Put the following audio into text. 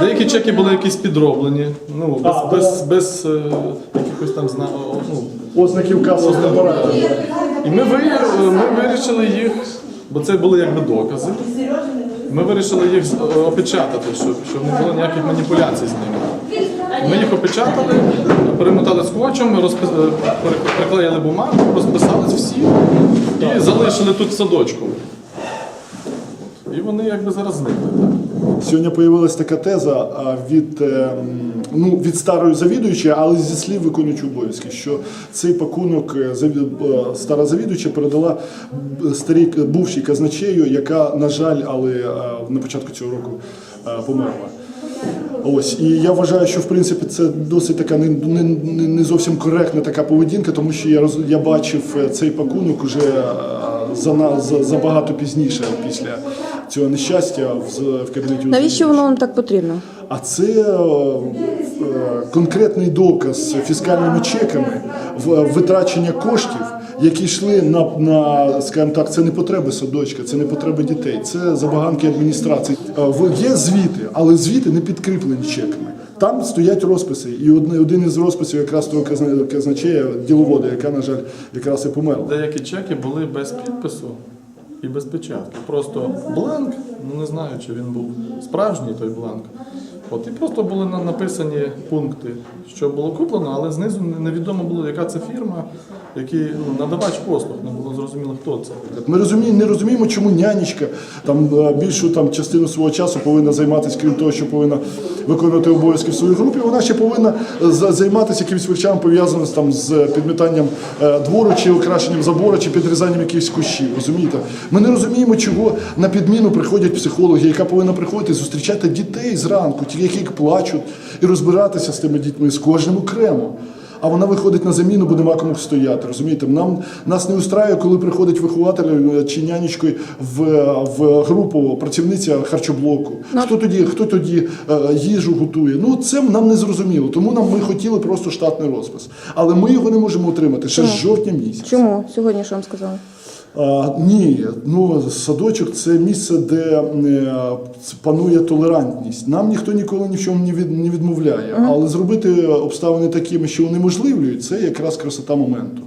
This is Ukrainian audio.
Деякі чеки були якісь підроблені, ну, без, А, без, без е, якихось там зна... о, ну, Ознаків касових апаратів. І ми, ви, ми вирішили їх, бо це були якби докази. Ми вирішили їх з- опечатати, щоб, щоб не було ніяких маніпуляцій з ними. Ми їх опечатали, перемотали скотчем, розпис... при- приклеїли бумагу, розписались всі і залишили тут в садочку. І вони якби зараз зникли. Так. Сьогодні появилась така теза від, е, ну, від старої завідуючої, але зі слів виконуючого обов'язки, що цей пакунок е, е, стара завідуюча передала старій бувшій казначею, яка, на жаль, але на початку цього року померла. Ось і я вважаю, що в принципі це досить така не, не, не- зовсім коректна така поведінка, тому що я роз, я бачив цей пакунок уже за, на- за забагато пізніше після цього нещастя в, кабінеті. Навіщо воно вам так потрібно? А це е, е, конкретний доказ фіскальними чеками в витрачення коштів, які йшли на, на скажімо так, це не потреби садочка, це не потреби дітей, це забаганки адміністрації. Е, Є звіти, але звіти не підкріплені чеками. Там стоять розписи, і один, із розписів якраз того казначея діловода, яка, на жаль, якраз і померла. Деякі чеки були без підпису і без печатки. Просто бланк, ну не знаю, чи він був справжній той бланк. От і просто були написані пункти, що було куплено, але знизу невідомо було, яка це фірма, який ну, надавач послуг, не зрозуміло, хто це. Ми розуміємо, не розуміємо, чому нянечка там е, більшу там частину свого часу повинна займатися, крім того, що повинна виконувати обов'язки в своїй групі. Вона ще повинна е, за- займатися якимось речами, пов'язаними з, там з підмітанням е, двору, чи окрашенням забору, чи підрізанням якихось кущів. Розумієте? Ми не розуміємо, чого на підміну приходять психологи, яка повинна приходити зустрічати дітей зранку, ті, які плачуть, і розбиратися з тими дітьми з кожним окремо. А вона виходить на заміну, бо нема кому стояти. Розумієте, нам нас не устраює, коли приходить вихователь е, чи нянечкою в, в групу працівниця харчоблоку. Хто тоді, хто тоді е, їжу готує? Ну це нам не зрозуміло. Тому нам ми хотіли просто штатний розпис. Але ми його не можемо отримати ще з жовтня місяця. Чому сьогодні що вам сказали? Ні, ну садочок це місце, де е, панує толерантність. Нам ніхто ніколи ні в чому не відмовляє. Але зробити обставини такими, що унеможливлюють, це якраз красота моменту.